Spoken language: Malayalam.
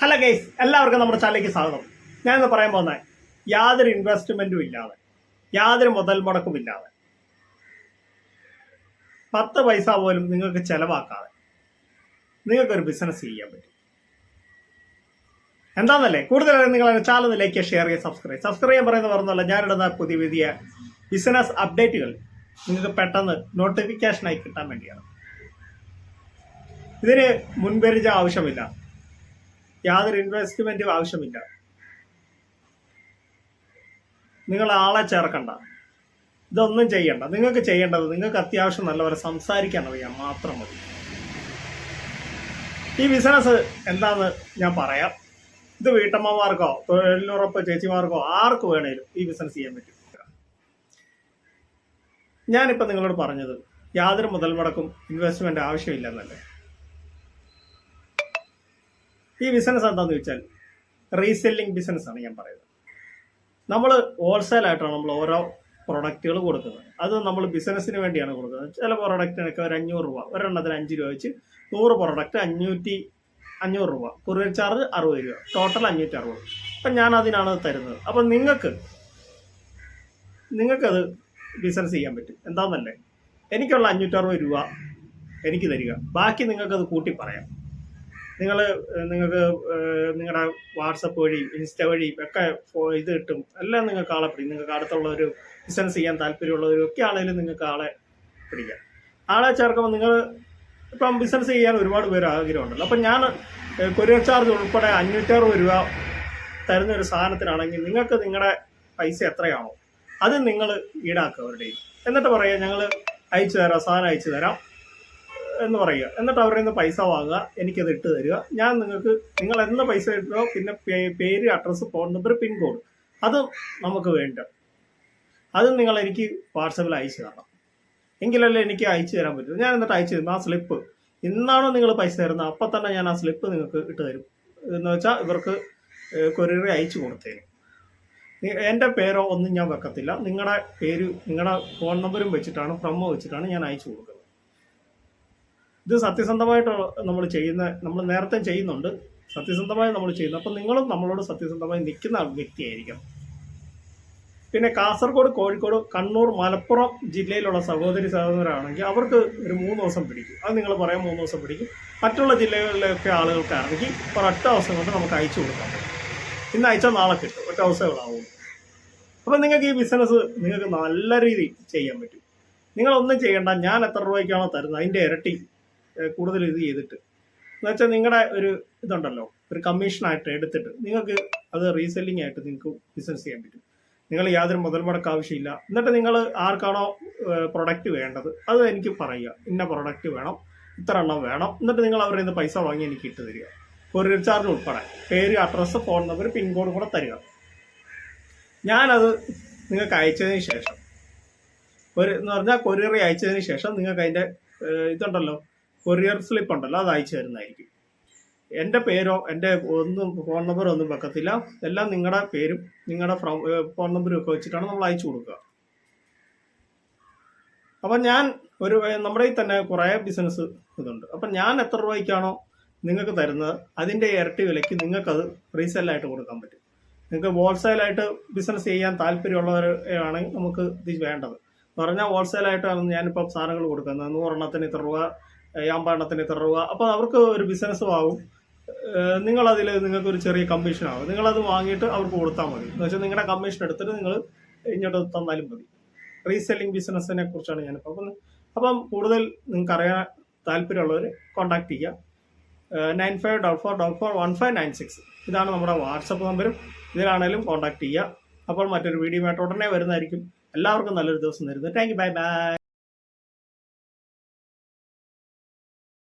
ഹലോ ഗൈസ് എല്ലാവർക്കും നമ്മുടെ ചാനലിലേക്ക് സ്വാഗതം. ഞാനിന്ന് പറയാൻ പോകുന്നത് യാതൊരു ഇൻവെസ്റ്റ്മെന്റും ഇല്ലാതെ യാതൊരു മുതൽ മുടക്കും ഇല്ലാതെ. പത്ത് പൈസ പോലും നിങ്ങൾക്ക് ചെലവാക്കാതെ നിങ്ങൾക്കൊരു ബിസിനസ് ചെയ്യാൻ പറ്റും. എന്താണെന്നല്ലേ കൂടുതലായി നിങ്ങൾ ചാനൽ ലൈക്ക് ഷെയർ ചെയ്യുക സബ്സ്ക്രൈബ് സബ്സ്ക്രൈബ് ചെയ്യാൻ പറയുന്നത് പറഞ്ഞല്ല ഞാനിടുന്ന പുതിയ പുതിയ ബിസിനസ് അപ്ഡേറ്റുകൾ നിങ്ങൾക്ക് പെട്ടെന്ന് നോട്ടിഫിക്കേഷനായി കിട്ടാൻ വേണ്ടിയാണ്. ഇതിന് മുൻപരിച ആവശ്യമില്ല. യാതൊരു ഇൻവെസ്റ്റ്മെന്റും ആവശ്യമില്ല. നിങ്ങൾ ആളെ ചേർക്കണ്ട. ഇതൊന്നും ചെയ്യണ്ട. നിങ്ങൾക്ക് ചെയ്യേണ്ടത് നിങ്ങൾക്ക് അത്യാവശ്യം നല്ലവരെ സംസാരിക്കാൻ അറിയാം. മാത്രം മതി. ഈ ബിസിനസ് എന്താന്ന് ഞാൻ പറയാം. ഇത് വീട്ടമ്മമാർക്കോ തൊഴിലുറപ്പ് ചേച്ചിമാർക്കോ ആർക്ക് വേണേലും ഈ ബിസിനസ് ചെയ്യാൻ പറ്റും. ഞാനിപ്പോൾ നിങ്ങളോട് പറഞ്ഞത് യാതൊരു മുതൽ മുടക്കും ഇൻവെസ്റ്റ്മെന്റ് ആവശ്യമില്ലെന്നല്ലേ? ഈ ബിസിനസ് എന്താന്ന് വെച്ചാൽ റീസെല്ലിംഗ് ബിസിനസ് ആണ് ഞാൻ പറയുന്നത്. നമ്മൾ ഹോൾസെയിൽ ആയിട്ടാണ് നമ്മൾ ഓരോ പ്രൊഡക്റ്റുകൾ കൊടുക്കുന്നത്. അത് നമ്മൾ ബിസിനസ്സിന് വേണ്ടിയാണ് കൊടുക്കുന്നത്. ചില പ്രൊഡക്റ്റിനൊക്കെ ഒരു അഞ്ഞൂറ് രൂപ ഒരെണ്ണത്തിന് അഞ്ച് രൂപ വെച്ച് നൂറ് പ്രൊഡക്റ്റ് അഞ്ഞൂറ്റി അഞ്ഞൂറ് രൂപ കൊറിയർ ചാർജ് അറുപത് രൂപ ടോട്ടൽ അഞ്ഞൂറ്റി അറുപത്. അപ്പം ഞാൻ അതിനാണ് തരുന്നത്. അപ്പം നിങ്ങൾക്ക് നിങ്ങൾക്കത് ബിസിനസ് ചെയ്യാൻ പറ്റും. എന്താണെന്നല്ലേ എനിക്കുള്ള അഞ്ഞൂറ്ററുപത് രൂപ എനിക്ക് തരിക. ബാക്കി നിങ്ങൾക്കത് കൂട്ടി പറയാം. നിങ്ങൾ നിങ്ങൾക്ക് നിങ്ങളുടെ വാട്സപ്പ് വഴി ഇൻസ്റ്റ വഴി ഒക്കെ ഇത് കിട്ടും. എല്ലാം നിങ്ങൾക്ക് ആളെ പിടിക്കും. നിങ്ങൾക്ക് അടുത്തുള്ള ഒരു ബിസിനസ് ചെയ്യാൻ താല്പര്യമുള്ളവരും ഒക്കെ ആണെങ്കിലും നിങ്ങൾക്ക് ആളെ പിടിക്കാം. ആളെ ചേർക്കുമ്പോൾ നിങ്ങൾ ഇപ്പം ബിസിനസ് ചെയ്യാൻ ഒരുപാട് പേര് ആഗ്രഹമുണ്ടല്ലോ. അപ്പം ഞാൻ കൊറിയർ ചാർജ് ഉൾപ്പെടെ അഞ്ഞൂറ്ററുപത് രൂപ തരുന്ന ഒരു സാധനത്തിനാണെങ്കിൽ നിങ്ങൾക്ക് നിങ്ങളുടെ പൈസ എത്രയാണോ അത് നിങ്ങൾ ഈടാക്കുക അവരുടെയും. എന്നിട്ട് പറയുക ഞങ്ങൾ അയച്ചു തരാം സാധനം അയച്ചു തരാം. എന്ന് പറയുക. എന്നിട്ട് അവരുടെ നിന്ന് പൈസ വാങ്ങുക. എനിക്കത് ഇട്ട് തരിക. ഞാൻ നിങ്ങൾക്ക് നിങ്ങൾ എന്ന പൈസ ഇട്ടോ പിന്നെ പേര് അഡ്രസ്സ് ഫോൺ നമ്പർ പിൻകോഡ് അത് നമുക്ക് വേണ്ട. അത് നിങ്ങൾ എനിക്ക് വാട്സപ്പിൽ അയച്ചു തരണം. എങ്കിലല്ലേ എനിക്ക് അയച്ചു തരാൻ പറ്റും. ഞാൻ എന്നിട്ട് അയച്ചു തരും. ആ സ്ലിപ്പ് ഇന്നാണോ നിങ്ങൾ പൈസ തരുന്നത്? അപ്പം തന്നെ ഞാൻ ആ സ്ലിപ്പ് നിങ്ങൾക്ക് ഇട്ട് തരും. എന്ന് വെച്ചാൽ ഇവർക്ക് കൊറിയർ അയച്ചു കൊടുത്തേരും. എന്റെ പേരോ ഒന്നും ഞാൻ വെക്കത്തില്ല. നിങ്ങളുടെ പേര് നിങ്ങളുടെ ഫോൺ നമ്പറും വെച്ചിട്ടാണ് ഫ്രമോ വെച്ചിട്ടാണ് ഞാൻ അയച്ചു കൊടുക്കുന്നത്. ഇത് സത്യസന്ധമായിട്ട് നമ്മൾ ചെയ്യുന്ന നമ്മൾ നേരത്തെ ചെയ്യുന്നുണ്ട്. സത്യസന്ധമായി നമ്മൾ ചെയ്യുന്നു. അപ്പം നിങ്ങളും നമ്മളോട് സത്യസന്ധമായി നിൽക്കുന്ന വ്യക്തിയായിരിക്കണം. പിന്നെ കാസർഗോഡ് കോഴിക്കോട് കണ്ണൂർ മലപ്പുറം ജില്ലയിലുള്ള സഹോദരി സഹോദരാണെങ്കിൽ അവർക്ക് ഒരു മൂന്ന് ദിവസം പിടിക്കും. അത് നിങ്ങൾ പറയാൻ മൂന്ന് ദിവസം പിടിക്കും. മറ്റുള്ള ജില്ലകളിലൊക്കെ ആളുകൾക്കാണെങ്കിൽ ഒരൊറ്റ ദിവസം കൊണ്ട് നമുക്ക് അയച്ചു കൊടുക്കാം. ഇന്ന് അയച്ചാൽ നാളെ കിട്ടും. ഒറ്റ ദിവസങ്ങളാവും അപ്പം നിങ്ങൾക്ക് ഈ ബിസിനസ് നിങ്ങൾക്ക് നല്ല രീതിയിൽ ചെയ്യാൻ പറ്റും. നിങ്ങളൊന്നും ചെയ്യേണ്ട. ഞാൻ എത്ര രൂപയ്ക്കാണോ തരുന്നത്? അതിന്റെ ഇരട്ടി. കൂടുതൽ ഇത് ചെയ്തിട്ട്. എന്ന് വെച്ചാൽ നിങ്ങളുടെ ഒരു ഇതുണ്ടല്ലോ ഒരു കമ്മീഷനായിട്ട് എടുത്തിട്ട് നിങ്ങൾക്ക് അത് റീസെല്ലിംഗ് ആയിട്ട് നിങ്ങൾക്ക് ബിസിനസ് ചെയ്യാൻ പറ്റും. നിങ്ങൾ യാതൊരു മുതൽ മുടക്ക് ആവശ്യമില്ല. എന്നിട്ട് നിങ്ങൾ ആർക്കാണോ പ്രൊഡക്റ്റ് വേണ്ടത് അത് എനിക്ക് പറയുക. ഇന്ന പ്രൊഡക്റ്റ് വേണം ഇത്ര എണ്ണം വേണം. എന്നിട്ട് നിങ്ങൾ അവരുടെ നിന്ന് പൈസ വാങ്ങി എനിക്ക് ഇട്ട് തരിക. കൊറിയർ ചാർജ് ഉൾപ്പെടെ. പേര് അഡ്രസ്സ് ഫോൺ നമ്പർ പിൻകോഡ് കൂടെ തരിക. ഞാനത് നിങ്ങൾക്ക് അയച്ചതിന് ശേഷം ഒരു എന്ന് പറഞ്ഞാൽ കൊറിയർ അയച്ചതിന് ശേഷം നിങ്ങൾക്ക് അതിന്റെ ഇതുണ്ടല്ലോ കൊറിയർ സ്ലിപ്പ് ഉണ്ടല്ലോ അത് അയച്ചു തരുന്നതായിരിക്കും. എന്റെ പേരോ എന്റെ ഒന്നും ഫോൺ നമ്പറോ ഒന്നും വെക്കത്തില്ല. എല്ലാം നിങ്ങളുടെ പേരും നിങ്ങളുടെ ഫോൺ നമ്പറും ഒക്കെ വെച്ചിട്ടാണ് നമ്മൾ അയച്ചു കൊടുക്കുക. അപ്പം ഞാൻ ഒരു നമ്മുടെ ഈ തന്നെ കുറേ ബിസിനസ് ഇതുണ്ട്. അപ്പം ഞാൻ എത്ര രൂപയ്ക്കാണോ നിങ്ങൾക്ക് തരുന്നത് അതിന്റെ ഇരട്ടി വിലയ്ക്ക് നിങ്ങൾക്കത് റീസെല്ലായിട്ട് കൊടുക്കാൻ പറ്റും. നിങ്ങൾക്ക് ഹോൾസെയിലായിട്ട് ബിസിനസ് ചെയ്യാൻ താല്പര്യമുള്ളവരാണെങ്കിൽ നമുക്ക് ഇത് വേണ്ടത്. പറഞ്ഞാൽ ഹോൾസെയിലായിട്ടാണ് ഞാനിപ്പോൾ സാധനങ്ങൾ കൊടുക്കുന്നത്. നൂറെണ്ണത്തിന് ഇത്ര രൂപ ഏഹ് അമ്പതെണ്ണത്തിന് ഇത്ര രൂപ അപ്പോൾ അവർക്ക് ഒരു ബിസിനസ്സും ആവും. നിങ്ങൾ നിങ്ങളതിൽ നിങ്ങൾക്ക് ഒരു ചെറിയ കമ്മീഷൻ ആവും. നിങ്ങളത് വാങ്ങിയിട്ട് അവർക്ക് കൊടുത്താൽ മതി. എന്ന് വെച്ചാൽ നിങ്ങളുടെ കമ്മീഷൻ എടുത്തിട്ട് നിങ്ങൾ ഇങ്ങോട്ട് തന്നാലും മതി. റീസെല്ലിംഗ് ബിസിനസ്സിനെ കുറിച്ചാണ് ഞാനിപ്പോൾ അപ്പം അപ്പം കൂടുതൽ നിങ്ങൾക്ക് അറിയാൻ താല്പര്യമുള്ളവർ കോൺടാക്ട് ചെയ്യുക nine five double four double four one five nine six ഇതാണ് നമ്മുടെ വാട്സപ്പ് നമ്പരും ഇതിലാണേലും കോൺടാക്ട് ചെയ്യുക അപ്പോൾ മറ്റൊരു വീഡിയോ ആയിട്ട് ഉടനെ വരുന്നതായിരിക്കും. എല്ലാവർക്കും നല്ലൊരു ദിവസം വരുന്നത് താങ്ക് യു ബൈ ബൈ